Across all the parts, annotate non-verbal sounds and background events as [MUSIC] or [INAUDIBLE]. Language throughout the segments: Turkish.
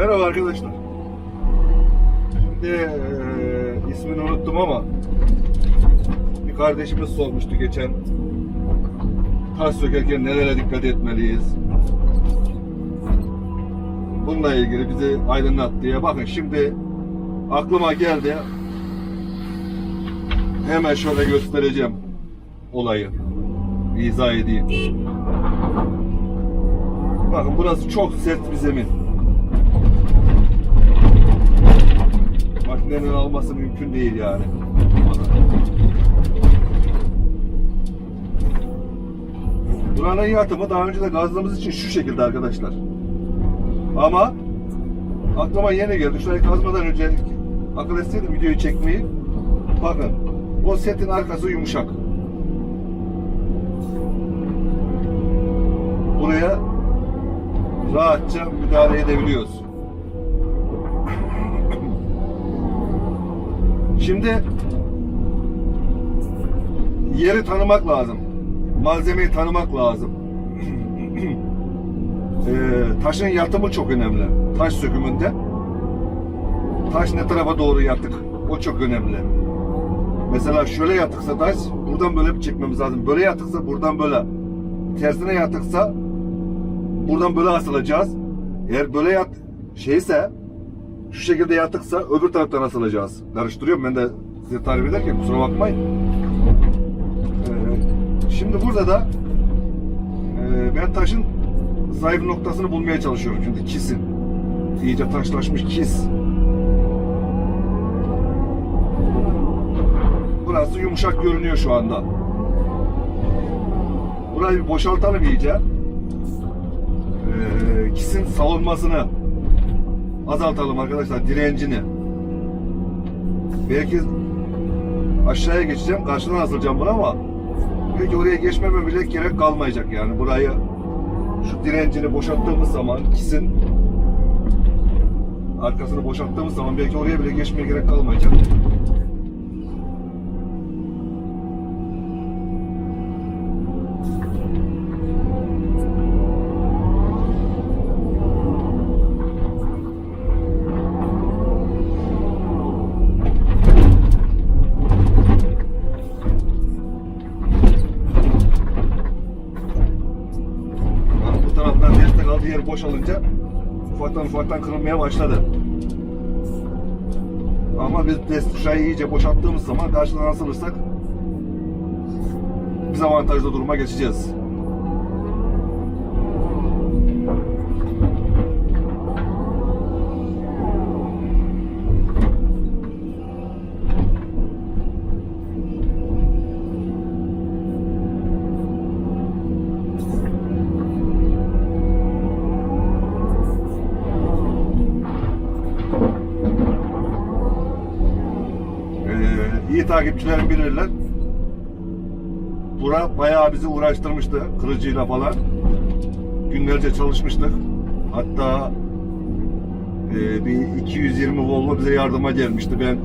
Merhaba arkadaşlar. Şimdi eee, ismini unuttum ama bir kardeşimiz sormuştu geçen taş sökerken nelere dikkat etmeliyiz? Bununla ilgili bizi aydınlat diye. Bakın şimdi aklıma geldi. Hemen şöyle göstereceğim olayı. İzah edeyim. Bakın burası çok sert bir zemin. Makinenin alması mümkün değil yani. Buranın yatımı daha önce de gazdığımız için şu şekilde arkadaşlar. Ama aklıma yeni geldi. Şurayı kazmadan önce akıl etseydim videoyu çekmeyi. Bakın o setin arkası yumuşak. Buraya rahatça müdahale edebiliyoruz. Şimdi yeri tanımak lazım. Malzemeyi tanımak lazım. [CLEARS THROAT] Ee, taşın yatımı çok önemli. Taş sökümünde. Taş ne tarafa doğru yatık? O çok önemli. Mesela şöyle yatıksa taş, buradan böyle bir çekmemiz lazım. Böyle yatıksa buradan böyle. Tersine yatıksa buradan böyle asılacağız. Eğer böyle yat şeyse şu şekilde yatıksa öbür taraftan asılacağız. Karıştırıyorum ben de size tarif ederken kusura bakmayın. Ee, şimdi burada da e, ben taşın zayıf noktasını bulmaya çalışıyorum şimdi kisin. İyice taşlaşmış kis. Burası yumuşak görünüyor şu anda. Burayı bir boşaltalım iyice. Ee, kisin savunmasını azaltalım arkadaşlar direncini. Belki aşağıya geçeceğim, karşıdan asılacağım bunu ama belki oraya geçmeme bile gerek kalmayacak yani burayı şu direncini boşalttığımız zaman kisin arkasını boşalttığımız zaman belki oraya bile geçmeye gerek kalmayacak. Yer boşalınca ufaktan ufaktan kırılmaya başladı. Ama biz destek iyice boşalttığımız zaman karşıdan asılırsak biz avantajlı duruma geçeceğiz. Takipçilerim bilirler. Bura bayağı bizi uğraştırmıştı kırıcıyla falan. Günlerce çalışmıştık. Hatta e, bir 220 Volvo bize yardıma gelmişti. Ben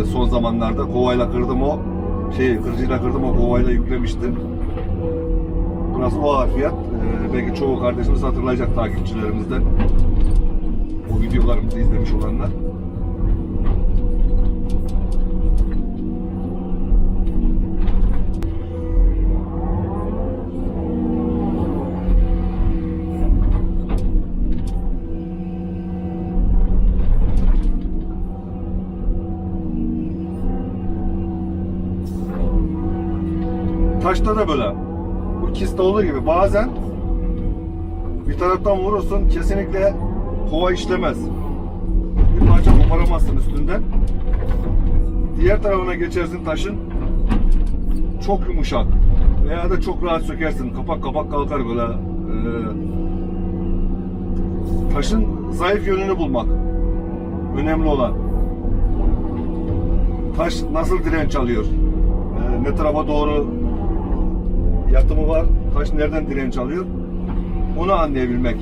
e, son zamanlarda kovayla kırdım o şey kırıcıyla kırdım o kovayla yüklemiştim. Burası o harfiyat. E, belki çoğu kardeşimiz hatırlayacak takipçilerimizden. O videolarımızı izlemiş olanlar. Taşta da böyle. Bu kiste olduğu gibi bazen bir taraftan vurursun kesinlikle kova işlemez. Bir parça koparamazsın üstünden. Diğer tarafına geçersin taşın çok yumuşak veya da çok rahat sökersin. Kapak kapak kalkar böyle. Ee, taşın zayıf yönünü bulmak önemli olan. Taş nasıl direnç alıyor? Ee, ne tarafa doğru yatımı var, taş nereden direnç alıyor onu anlayabilmek.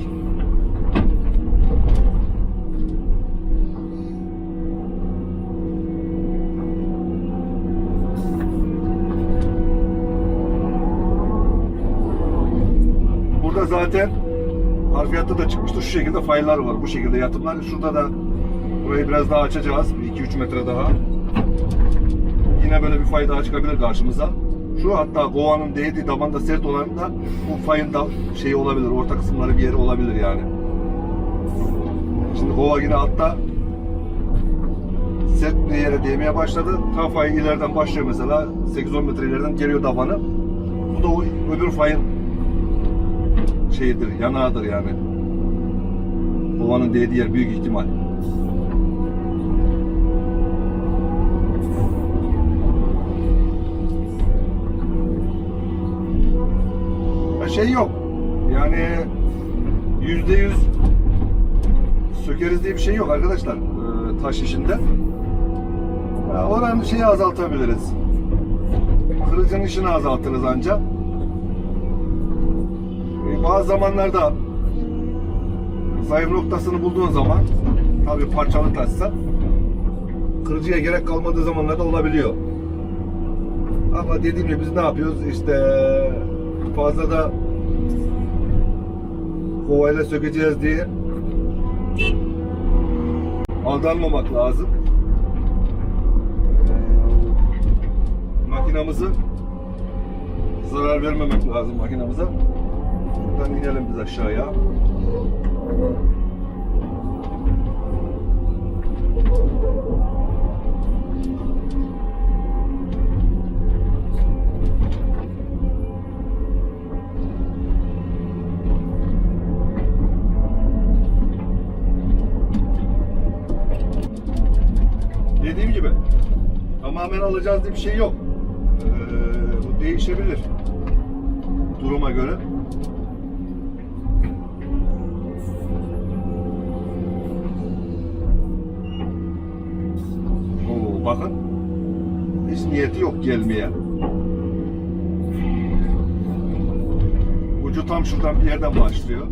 Burada zaten harfiyatta da çıkmıştı. Şu şekilde faylar var. Bu şekilde yatımlar. Şurada da burayı biraz daha açacağız. 2-3 metre daha. Yine böyle bir fay daha çıkabilir karşımıza. Şu hatta kovanın değdiği tabanda sert olan da bu fayın da şeyi olabilir. Orta kısımları bir yeri olabilir yani. Şimdi kova yine altta sert bir yere değmeye başladı. Ta fay ileriden başlıyor mesela. 8-10 metre ileriden geliyor tabanı. Bu da o öbür fayın şeyidir, yanağıdır yani. Kovanın değdiği yer büyük ihtimal. Şey yok. Yani yüzde yüz sökeriz diye bir şey yok arkadaşlar ee, taş işinde. Ya oranın şeyi azaltabiliriz. Kırıcının işini azaltırız ancak. Ee, Bazı zamanlarda zayıf noktasını bulduğun zaman tabi parçalı taşsa kırıcıya gerek kalmadığı zamanlarda olabiliyor. Ama dediğim gibi biz ne yapıyoruz işte fazla da kovayla sökeceğiz diye aldanmamak lazım. Makinamızı zarar vermemek lazım makinamıza. Şuradan inelim biz aşağıya. Tamamen alacağız diye bir şey yok. Ee, bu değişebilir duruma göre. Oo, bakın hiç niyeti yok gelmeye. Ucu tam şuradan bir yerden başlıyor.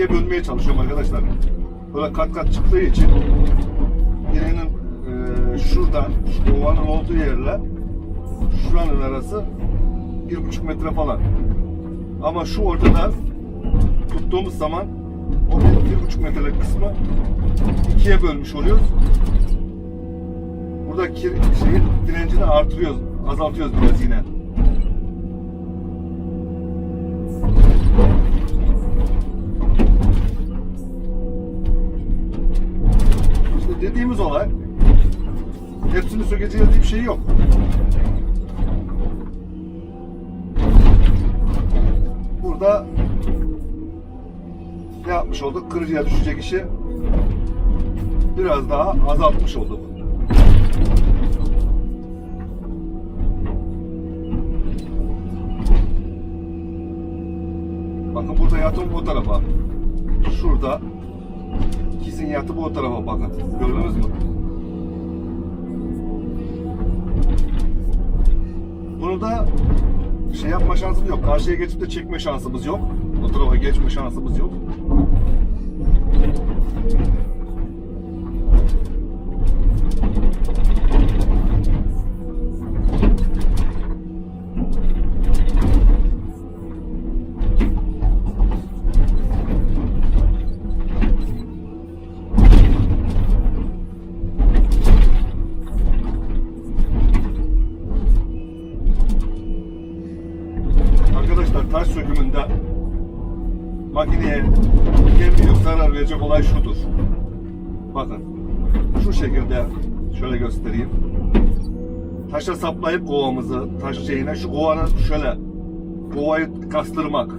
İkiye bölmeye çalışıyorum arkadaşlar. Böyle kat kat çıktığı için birinin e, şuradan, şu ovanın olduğu yerle şuranın arası bir buçuk metre falan. Ama şu ortada tuttuğumuz zaman o bir, buçuk metrelik kısmı ikiye bölmüş oluyoruz. Burada kir, şeyin direncini artırıyoruz, azaltıyoruz biraz yine. Hepsini sökeceğiz diye bir şey yok. Burada ne yapmış olduk? Kırıcıya düşecek işi biraz daha azaltmış olduk. Bakın burada yatım bu tarafa. Şurada ikisinin yatı bu tarafa bakın. Gördünüz mü? Bunu da şey yapma şansımız yok. Karşıya geçip de çekme şansımız yok. O tarafa geçme şansımız yok. Taş sökümünde makineye en büyük zarar verecek olay şudur. Bakın şu şekilde şöyle göstereyim. Taşa saplayıp kovamızı taş şeyine şu kovanın şöyle kovayı kastırmak.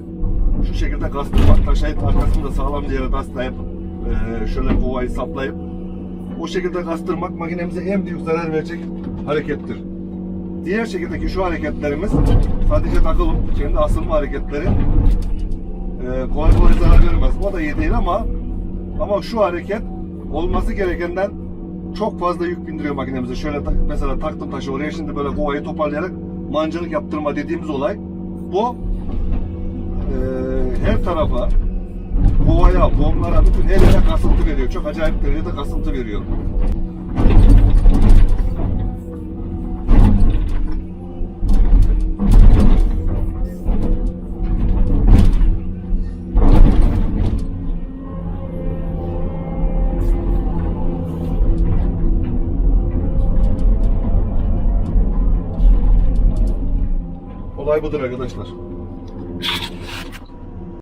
şu şekilde kastırmak, taşayıp arkasını da sağlam bir yere rastlayıp e, şöyle kovayı saplayıp o şekilde kastırmak makinemize en büyük zarar verecek harekettir. Diğer şekildeki şu hareketlerimiz sadece takılım, kendi asılma hareketleri e, kolay kolay zarar vermez. O da iyi değil ama ama şu hareket olması gerekenden çok fazla yük bindiriyor makinemize. Şöyle mesela taktım taşı oraya şimdi böyle kovayı toparlayarak mancınık yaptırma dediğimiz olay. Bu e, her tarafa kovaya, bomlara, bütün her yere kasıntı veriyor. Çok acayip derecede kasıntı veriyor. Olay budur arkadaşlar.